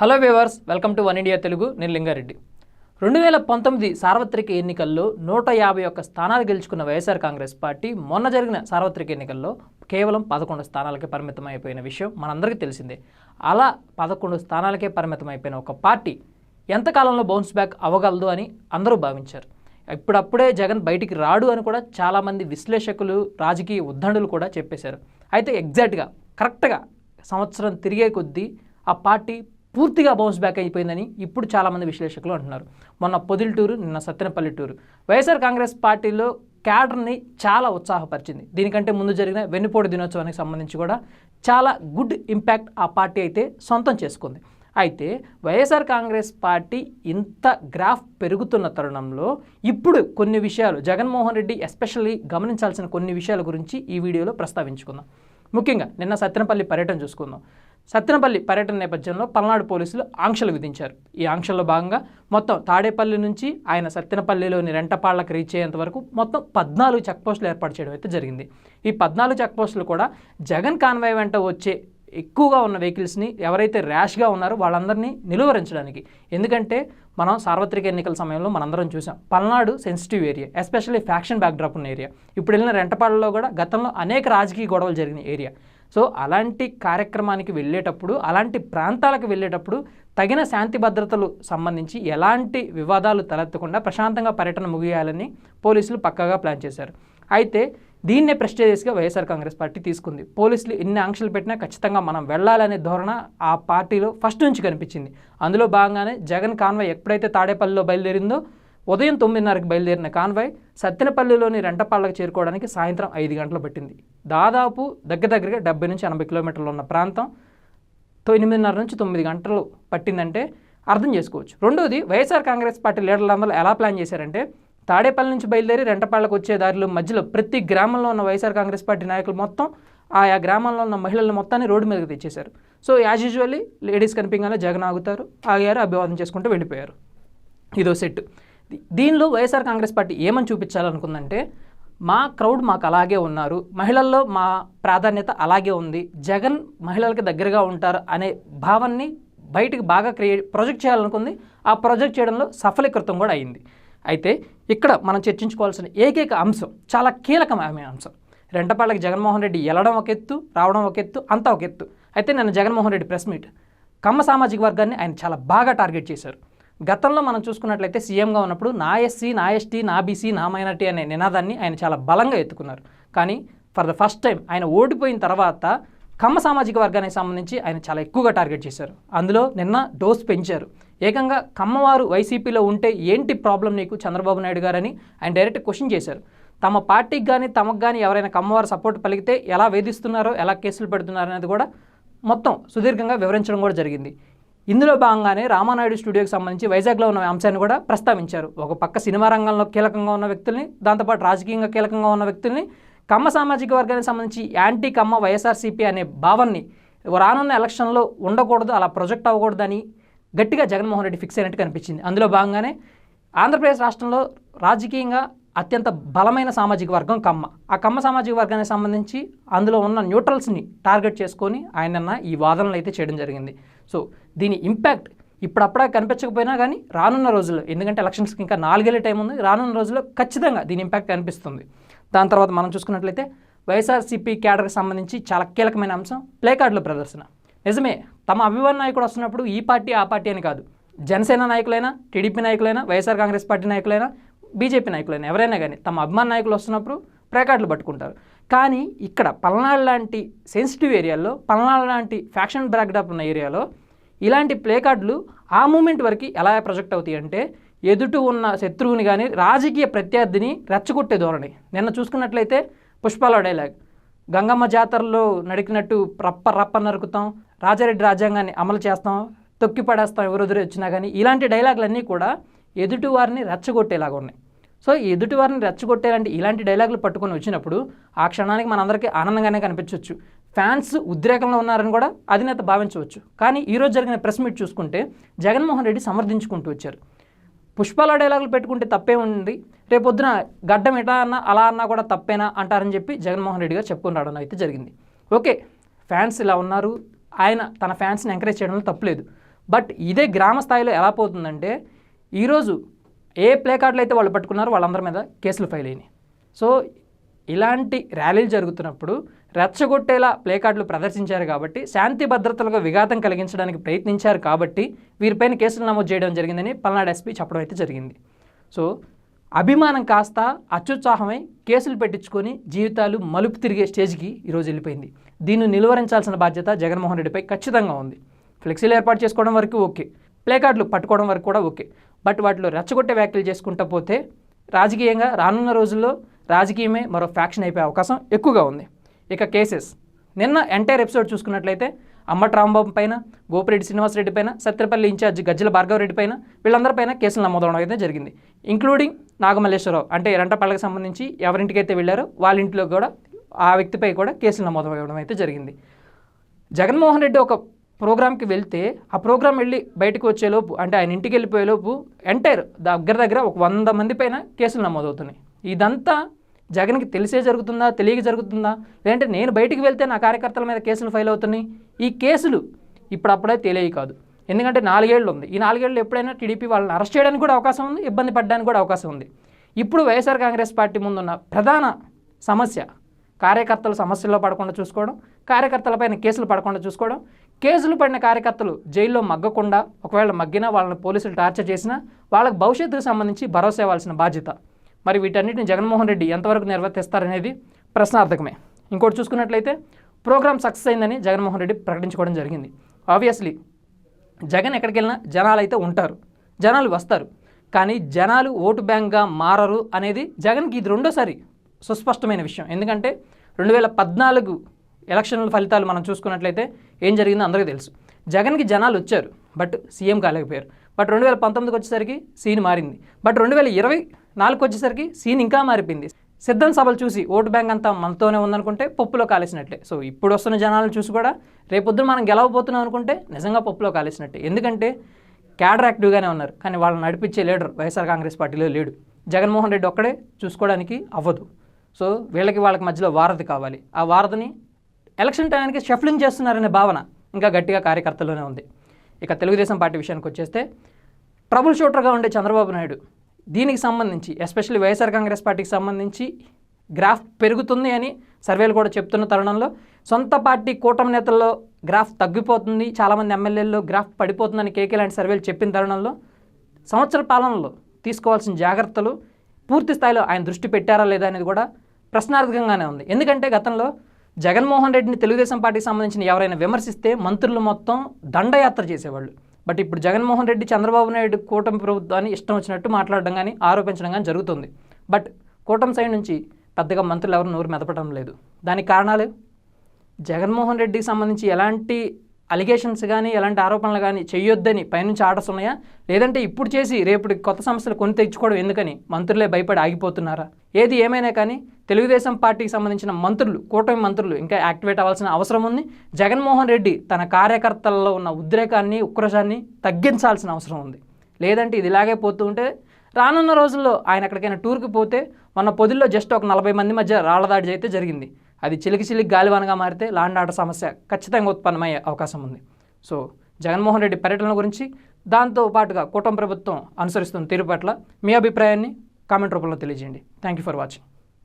Hello viewers welcome to one India Telugu నేను లింగారెడ్డి. రెండు వేల పంతొమ్మిది సార్వత్రిక ఎన్నికల్లో నూట యాభై ఒక్క స్థానాలు గెలుచుకున్న వైఎస్ఆర్ కాంగ్రెస్ పార్టీ మొన్న జరిగిన సార్వత్రిక ఎన్నికల్లో కేవలం పదకొండు స్థానాలకే పరిమితం అయిపోయిన విషయం మనందరికీ తెలిసిందే. అలా పదకొండు స్థానాలకే పరిమితం అయిపోయిన ఒక పార్టీ ఎంతకాలంలో బౌన్స్ బ్యాక్ అవ్వగలదు అని అందరూ భావించారు. ఇప్పుడప్పుడే జగన్ బయటికి రాడు అని కూడా చాలామంది విశ్లేషకులు రాజకీయ ఉద్దండులు కూడా చెప్పేశారు. అయితే ఎగ్జాక్ట్గా కరెక్ట్గా సంవత్సరం తిరిగే కొద్దీ ఆ పార్టీ పూర్తిగా బౌన్స్ బ్యాక్ అయిపోయిందని ఇప్పుడు చాలామంది విశ్లేషకులు అంటున్నారు. మొన్న పొదిల్టూరు నిన్న సత్తెనపల్లి టూరు. వైఎస్ఆర్ కాంగ్రెస్ పార్టీలో క్యాడర్ని చాలా ఉత్సాహపరిచింది. దీనికంటే ముందు జరిగిన వెన్నుపోటు దినోత్సవానికి సంబంధించి కూడా చాలా గుడ్ ఇంపాక్ట్ ఆ పార్టీ అయితే సొంతం చేసుకుంది. అయితే వైఎస్ఆర్ కాంగ్రెస్ పార్టీ ఇంత గ్రాఫ్ పెరుగుతున్న తరుణంలో ఇప్పుడు కొన్ని విషయాలు జగన్మోహన్ రెడ్డి ఎస్పెషల్లీ గమనించాల్సిన కొన్ని విషయాల గురించి ఈ వీడియోలో ప్రస్తావించుకుందాం. ముఖ్యంగా నిన్న సత్తెనపల్లి పర్యటన చూసుకుందాం. సత్తెనపల్లి పర్యటన నేపథ్యంలో పల్నాడు పోలీసులు ఆంక్షలు విధించారు. ఈ ఆంక్షల్లో భాగంగా మొత్తం తాడేపల్లి నుంచి ఆయన సత్తెనపల్లిలోని రెంటపాళ్ళకు రీచ్ అయ్యేంత వరకు మొత్తం పద్నాలుగు చెక్పోస్టులు ఏర్పాటు చేయడం అయితే జరిగింది. ఈ పద్నాలుగు చెక్పోస్టులు కూడా జగన్ కాన్వాయ్ వెంట వచ్చే ఎక్కువగా ఉన్న వెహికల్స్ని ఎవరైతే ర్యాష్గా ఉన్నారో వాళ్ళందరినీ నిలువరించడానికి. ఎందుకంటే మనం సార్వత్రిక ఎన్నికల సమయంలో మనందరం చూసాం Palnadu sensitive area especially faction backdrop ఉన్న ఏరియా ఇప్పుడు వెళ్ళిన రెంటపాళ్ళలో కూడా గతంలో అనేక రాజకీయ గొడవలు జరిగిన ఏరియా సో అలాంటి కార్యక్రమానికి వెళ్ళేటప్పుడు అలాంటి ప్రాంతాలకు వెళ్ళేటప్పుడు తగిన శాంతి భద్రతలు సంబంధించి ఎలాంటి వివాదాలు తలెత్తకుండా ప్రశాంతంగా పర్యటన ముగియాలని పోలీసులు పక్కాగా ప్లాన్ చేశారు. అయితే దీన్నే ప్రెస్టేజియస్గా వైఎస్ఆర్ కాంగ్రెస్ పార్టీ తీసుకుంది. పోలీసులు ఎన్ని ఆంక్షలు పెట్టినా ఖచ్చితంగా మనం వెళ్ళాలనే ధోరణ ఆ పార్టీలో ఫస్ట్ నుంచి కనిపించింది. అందులో భాగంగానే జగన్ కాన్వాయ్ ఎప్పుడైతే తాడేపల్లిలో బయలుదేరిందో ఉదయం తొమ్మిదిన్నరకు బయలుదేరిన కాన్వాయ్ సత్తెనపల్లిలోని రెంటపాళ్ళకు చేరుకోవడానికి సాయంత్రం ఐదు గంటలు పట్టింది. దాదాపు దగ్గర దగ్గరగా డెబ్బై నుంచి ఎనభై కిలోమీటర్లు ఉన్న ప్రాంతం ఎనిమిదిన్నర నుంచి తొమ్మిది గంటలు పట్టిందంటే అర్థం చేసుకోవచ్చు. రెండోది వైఎస్ఆర్ కాంగ్రెస్ పార్టీ లీడర్లందరూ ఎలా ప్లాన్ చేశారంటే తాడేపల్లి నుంచి బయలుదేరి రెంటపాళ్ళకు వచ్చే దారిలో మధ్యలో ప్రతి గ్రామంలో ఉన్న వైఎస్ఆర్ కాంగ్రెస్ పార్టీ నాయకులు మొత్తం ఆయా గ్రామంలో ఉన్న మహిళలను మొత్తాన్ని రోడ్డు మీదకి తెచ్చేశారు. సో యాజ్ యూజువల్లీ లేడీస్ కనిపించగానే జగన్ ఆగుతారు ఆగారు అభివాదం చేసుకుంటూ వెళ్ళిపోయారు. ఇదో సెట్ దీనిలో వైఎస్ఆర్ కాంగ్రెస్ పార్టీ ఏమని చూపించాలనుకుందంటే మా క్రౌడ్ మాకు అలాగే ఉన్నారు. మహిళల్లో మా ప్రాధాన్యత అలాగే ఉంది. జగన్ మహిళలకి దగ్గరగా ఉంటారు అనే భావాన్ని బయటికి బాగా క్రియేట్ ప్రొజెక్ట్ చేయాలనుకుంది. ఆ ప్రొజెక్ట్ చేయడంలో సఫలీకృతం కూడా అయింది. అయితే ఇక్కడ మనం చర్చించుకోవాల్సిన ఏకైక అంశం చాలా కీలకమైన అంశం. రెంటపాళ్ళకి జగన్మోహన్ రెడ్డి వెళ్ళడం ఒక ఎత్తు రావడం ఒక ఎత్తు అంతా ఒక ఎత్తు. అయితే నేను జగన్మోహన్ రెడ్డి ప్రెస్ మీట్. కమ్మ సామాజిక వర్గాన్ని ఆయన చాలా బాగా టార్గెట్ చేశారు. గతంలో మనం చూసుకున్నట్లయితే సీఎంగా ఉన్నప్పుడు నా ఎస్సీ నా ఎస్టీ నా బీసీ నా మైనార్టీ అనే నినాదాన్ని ఆయన చాలా బలంగా ఎత్తుకున్నారు. కానీ ఫర్ ద ఫస్ట్ టైం ఆయన ఓడిపోయిన తర్వాత కమ్మ సామాజిక వర్గానికి సంబంధించి ఆయన చాలా ఎక్కువగా టార్గెట్ చేశారు. అందులో నిన్న డోస్ పెంచారు. ఏకంగా కమ్మవారు వైసీపీలో ఉంటే ఏంటి ప్రాబ్లం నీకు చంద్రబాబు నాయుడు గారని ఆయన డైరెక్ట్ క్వశ్చన్ చేశారు. తమ పార్టీకి కానీ తమకు కానీ ఎవరైనా కమ్మవారు సపోర్ట్ పలికితే ఎలా వేధిస్తున్నారో ఎలా కేసులు పెడుతున్నారో అనేది కూడా మొత్తం సుదీర్ఘంగా వివరించడం కూడా జరిగింది. ఇందులో భాగంగానే రామానాయుడు స్టూడియోకి సంబంధించి వైజాగ్లో ఉన్న అంశాన్ని కూడా ప్రస్తావించారు. ఒక పక్క సినిమా రంగంలో కీలకంగా ఉన్న వ్యక్తుల్ని దాంతోపాటు రాజకీయంగా కీలకంగా ఉన్న వ్యక్తుల్ని కమ్మ సామాజిక వర్గానికి సంబంధించి యాంటీ కమ్మ వైఎస్ఆర్సీపీ అనే భావాన్ని రానున్న ఎలక్షన్లో ఉండకూడదు అలా ప్రొజెక్ట్ అవ్వకూడదని గట్టిగా జగన్మోహన్ రెడ్డి ఫిక్స్ అయినట్టు కనిపించింది. అందులో భాగంగానే ఆంధ్రప్రదేశ్ రాష్ట్రంలో రాజకీయంగా అత్యంత బలమైన సామాజిక వర్గం కమ్మ. ఆ కమ్మ సామాజిక వర్గానికి సంబంధించి అందులో ఉన్న న్యూట్రల్స్ని టార్గెట్ చేసుకొని ఆయన ఈ వాదనలు అయితే చేయడం జరిగింది. సో దీని ఇంపాక్ట్ ఇప్పుడప్పుడే కనిపించకపోయినా కానీ రానున్న రోజుల్లో ఎందుకంటే ఎలక్షన్స్కి ఇంకా నాలుగేళ్ళ టైం ఉంది రానున్న రోజుల్లో ఖచ్చితంగా దీని ఇంపాక్ట్ కనిపిస్తుంది. దాని తర్వాత మనం చూసుకున్నట్లయితే వైఎస్ఆర్సీపీ క్యాడర్కి సంబంధించి చాలా కీలకమైన అంశం ప్లే కార్డుల ప్రదర్శన. నిజమే తమ అభిమాన నాయకుడు వస్తున్నప్పుడు ఈ పార్టీ ఆ పార్టీ అని కాదు. జనసేన నాయకులైనా టీడీపీ నాయకులైనా వైఎస్ఆర్ కాంగ్రెస్ పార్టీ నాయకులైనా బీజేపీ నాయకులైనా ఎవరైనా కానీ తమ అభిమాన నాయకులు వస్తున్నప్పుడు ప్లేకార్డులు పట్టుకుంటారు. కానీ ఇక్కడ పల్నాడు లాంటి సెన్సిటివ్ ఏరియాలో పల్నాడు లాంటి ఫ్యాక్షన్ బ్యాక్డ్రాప్ ఉన్న ఏరియాలో ఇలాంటి ప్లే కార్డులు ఆ మూమెంట్ వరకు ఎలా ప్రొజెక్ట్ అవుతాయి అంటే ఎదుటి ఉన్న శత్రువుని కానీ రాజకీయ ప్రత్యర్థిని రెచ్చగొట్టే ధోరణి. నిన్న చూసుకున్నట్లయితే పుష్పాల డైలాగ్ గంగమ్మ జాతరలో నడికినట్టు రప్ప రప్ప నరుకుతాం రాజారెడ్డి రాజ్యాంగాన్ని అమలు చేస్తాం తొక్కి పడేస్తాం ఎవరెదురు వచ్చినా కానీ ఇలాంటి డైలాగులన్నీ కూడా ఎదుటి వారిని రెచ్చగొట్టేలాగా ఉన్నాయి. సో ఎదుటి వారిని రెచ్చగొట్టేలాంటి ఇలాంటి డైలాగులు పట్టుకొని వచ్చినప్పుడు ఆ క్షణానికి మనందరికీ ఆనందంగానే కనిపించవచ్చు ఫ్యాన్స్ ఉద్రేకంలో ఉన్నారని కూడా అధినేత భావించవచ్చు. కానీ ఈరోజు జరిగిన ప్రెస్ మీట్ చూసుకుంటే జగన్మోహన్ రెడ్డి సమర్థించుకుంటూ వచ్చారు. పుష్పాల డైలాగులు పెట్టుకుంటే తప్పే ఉంది. రేపొద్దున గడ్డం ఎటా అన్నా అలా అన్నా కూడా తప్పేనా అంటారని చెప్పి జగన్మోహన్ రెడ్డి గారు చెప్పుకుని రావడం అయితే జరిగింది. ఓకే ఫ్యాన్స్ ఇలా ఉన్నారు. ఆయన తన ఫ్యాన్స్ని ఎంకరేజ్ చేయడంలో తప్పులేదు. బట్ ఇదే గ్రామ స్థాయిలో ఎలా పోతుందంటే ఈరోజు ఏ ప్లే కార్డులు అయితే వాళ్ళు పట్టుకున్నారో వాళ్ళందరి మీద కేసులు ఫైల్ అయినాయి. సో ఇలాంటి ర్యాలీలు జరుగుతున్నప్పుడు రెచ్చగొట్టేలా ప్లేకార్డులు ప్రదర్శించారు కాబట్టి శాంతి భద్రతలకు విఘాతం కలిగించడానికి ప్రయత్నించారు కాబట్టి వీరిపైన కేసులు నమోదు చేయడం జరిగిందని పల్నాడు ఎస్పీ చెప్పడం అయితే జరిగింది. సో అభిమానం కాస్త అత్యుత్సాహమై కేసులు పెట్టించుకొని జీవితాలు మలుపు తిరిగే స్టేజ్కి ఈరోజు వెళ్ళిపోయింది. దీన్ని నిలువరించాల్సిన బాధ్యత జగన్మోహన్ రెడ్డిపై ఖచ్చితంగా ఉంది. ఫ్లెక్సీలు ఏర్పాటు చేసుకోవడం వరకు ఓకే. ప్లేకార్డులు పట్టుకోవడం వరకు కూడా ఓకే. బట్ వాటిలో రెచ్చగొట్టే వ్యాఖ్యలు చేసుకుంటా పోతే రాజకీయంగా రానున్న రోజుల్లో రాజకీయమే మరో ఫ్యాక్షన్ అయిపోయే అవకాశం ఎక్కువగా ఉంది. ఇక కేసెస్. నిన్న ఎంటైర్ ఎపిసోడ్ చూసుకున్నట్లయితే అమ్మట రాంబాబు పైన గోపిరెడ్డి శ్రీనివాసరెడ్డి పైన సత్యపల్లి ఇన్ఛార్జ్ గజ్జల భార్గవరెడ్డి పైన వీళ్ళందరిపైన కేసులు నమోదవడం అయితే జరిగింది. ఇంక్లూడింగ్ నాగమల్లేశ్వరరావు. అంటే రెంటపల్లకి సంబంధించి ఎవరింటికైతే వెళ్ళారో వాళ్ళ ఇంట్లో కూడా ఆ వ్యక్తిపై కూడా కేసులు నమోదవడం అయితే జరిగింది. జగన్మోహన్ రెడ్డి ఒక ప్రోగ్రామ్కి వెళ్తే ఆ ప్రోగ్రామ్ వెళ్ళి బయటకు వచ్చేలోపు అంటే ఆయన ఇంటికి వెళ్ళిపోయేలోపు ఎంటైర్ దగ్గర దగ్గర ఒక వంద మంది పైన కేసులు నమోదవుతున్నాయి. ఇదంతా జగన్కి తెలిసే జరుగుతుందా తెలియక జరుగుతుందా? లేదంటే నేను బయటికి వెళ్తే నా కార్యకర్తల మీద కేసులు ఫైల్ అవుతున్నాయి? ఈ కేసులు ఇప్పుడప్పుడే తెలియ కాదు. ఎందుకంటే నాలుగేళ్ళు ఉంది. ఈ నాలుగేళ్ళు ఎప్పుడైనా టీడీపీ వాళ్ళని అరెస్ట్ చేయడానికి కూడా అవకాశం ఉంది ఇబ్బంది పడడానికి కూడా అవకాశం ఉంది. ఇప్పుడు వైఎస్ఆర్ కాంగ్రెస్ పార్టీ ముందున్న ప్రధాన సమస్య కార్యకర్తలు సమస్యల్లో పడకుండా చూసుకోవడం కార్యకర్తలపైన కేసులు పడకుండా చూసుకోవడం కేసులు పడిన కార్యకర్తలు జైల్లో మగ్గకుండా ఒకవేళ మగ్గినా వాళ్ళని పోలీసులు టార్చర్ చేసినా వాళ్ళకి భవిష్యత్తుకు సంబంధించి భరోసా ఇవ్వాల్సిన బాధ్యత. మరి వీటన్నిటిని జగన్మోహన్ రెడ్డి ఎంతవరకు నిర్వర్తిస్తారనేది ప్రశ్నార్థకమే. ఇంకోటి చూసుకున్నట్లయితే ప్రోగ్రామ్ సక్సెస్ అయిందని జగన్మోహన్ రెడ్డి ప్రకటించుకోవడం జరిగింది. ఆబ్వియస్లీ జగన్ ఎక్కడికి వెళ్ళినా జనాలు అయితే ఉంటారు. జనాలు వస్తారు. కానీ జనాలు ఓటు బ్యాంక్గా మారరు అనేది జగన్కి ఇది రెండోసారి సుస్పష్టమైన విషయం. ఎందుకంటే రెండు వేల పద్నాలుగు ఎలక్షన్ల ఫలితాలు మనం చూసుకున్నట్లయితే ఏం జరిగిందో అందరికీ తెలుసు. జగన్కి జనాలు వచ్చారు బట్ సీఎం కాలేకపోయారు. బట్ రెండు వేల పంతొమ్మిదికి వచ్చేసరికి సీన్ మారింది. బట్ రెండు వేల ఇరవై నాలుగు వచ్చేసరికి సీన్ ఇంకా మారిపోయింది. సిద్ధం సభలు చూసి ఓటు బ్యాంక్ అంతా మనతోనే ఉందనుకుంటే పప్పులో కాలేసినట్లే. సో ఇప్పుడు వస్తున్న జనాలను చూసి కూడా రేపొద్దున మనం గెలవబోతున్నాం అనుకుంటే నిజంగా పప్పులో కాలేసినట్టే. ఎందుకంటే క్యాడర్ యాక్టివ్గానే ఉన్నారు. కానీ వాళ్ళని నడిపించే లీడర్ వైఎస్ఆర్ కాంగ్రెస్ పార్టీలో లేడు. జగన్మోహన్ రెడ్డి ఒక్కడే చూసుకోవడానికి అవ్వదు. సో వీళ్ళకి వాళ్ళకి మధ్యలో వారధి కావాలి. ఆ వారధిని ఎలక్షన్ టైంకి షఫ్లింగ్ చేస్తున్నారనే భావన ఇంకా గట్టిగా కార్యకర్తల్లోనే ఉంది. ఇక తెలుగుదేశం పార్టీ విషయానికి వచ్చేస్తే ట్రబుల్ షూటర్గా ఉండే చంద్రబాబు నాయుడు దీనికి సంబంధించి ఎస్పెషల్లీ వైఎస్ఆర్ కాంగ్రెస్ పార్టీకి సంబంధించి గ్రాఫ్ పెరుగుతుంది అని సర్వేలు కూడా చెప్తున్న తరుణంలో సొంత పార్టీ కూటమి నేతల్లో గ్రాఫ్ తగ్గిపోతుంది చాలామంది ఎమ్మెల్యేల్లో గ్రాఫ్ పడిపోతుందని కేకే లాంటి సర్వేలు చెప్పిన తరుణంలో సంవత్సర పాలనలో తీసుకోవాల్సిన జాగ్రత్తలు పూర్తి స్థాయిలో ఆయన దృష్టి పెట్టారా లేదా అనేది కూడా ప్రశ్నార్థకంగానే ఉంది. ఎందుకంటే గతంలో జగన్మోహన్ రెడ్డిని తెలుగుదేశం పార్టీకి సంబంధించిన ఎవరైనా విమర్శిస్తే మంత్రులు మొత్తం దండయాత్ర చేసేవాళ్ళు. బట్ ఇప్పుడు జగన్మోహన్ రెడ్డి చంద్రబాబు నాయుడు కూటమి ప్రభుత్వాన్ని ఇష్టం వచ్చినట్టు మాట్లాడడం కానీ ఆరోపించడం కానీ జరుగుతుంది. బట్ కూటమి సైడ్ నుంచి పెద్దగా మంత్రులు ఎవరు నోరు మెదపడం లేదు. దానికి కారణాలు జగన్మోహన్ రెడ్డికి సంబంధించి ఎలాంటి అలిగేషన్స్ కానీ ఎలాంటి ఆరోపణలు కానీ చేయొద్దని పైనుంచి ఆర్డర్స్ ఉన్నాయా? లేదంటే ఇప్పుడు చేసి రేపు కొత్త సమస్యలు కొని తెచ్చుకోవడం ఎందుకని మంత్రులే భయపడి ఆగిపోతున్నారా? ఏది ఏమైనా కానీ తెలుగుదేశం పార్టీకి సంబంధించిన మంత్రులు కూటమి మంత్రులు ఇంకా యాక్టివేట్ అవ్వాల్సిన అవసరం ఉంది. జగన్మోహన్ రెడ్డి తన కార్యకర్తల్లో ఉన్న ఉద్రేకాన్ని ఉక్రోషాన్ని తగ్గించాల్సిన అవసరం ఉంది. లేదంటే ఇది ఇలాగే పోతూ ఉంటే రానున్న రోజుల్లో ఆయన ఎక్కడికైనా టూర్కి పోతే మన పొదుల్లో జస్ట్ ఒక నలభై మంది మధ్య రాళ్ళదాడి అయితే జరిగింది. అది చిలికి చిలికి గాలివానగా మారితే లాండ్ ఆర్డర్ సమస్య ఖచ్చితంగా ఉత్పన్నమయ్యే అవకాశం ఉంది. సో జగన్మోహన్ రెడ్డి పర్యటన గురించి దాంతో పాటుగా కూటమి ప్రభుత్వం అనుసరిస్తున్న తీరు పట్ల మీ అభిప్రాయాన్ని కామెంట్ రూపంలో తెలియజేయండి. Thank you for watching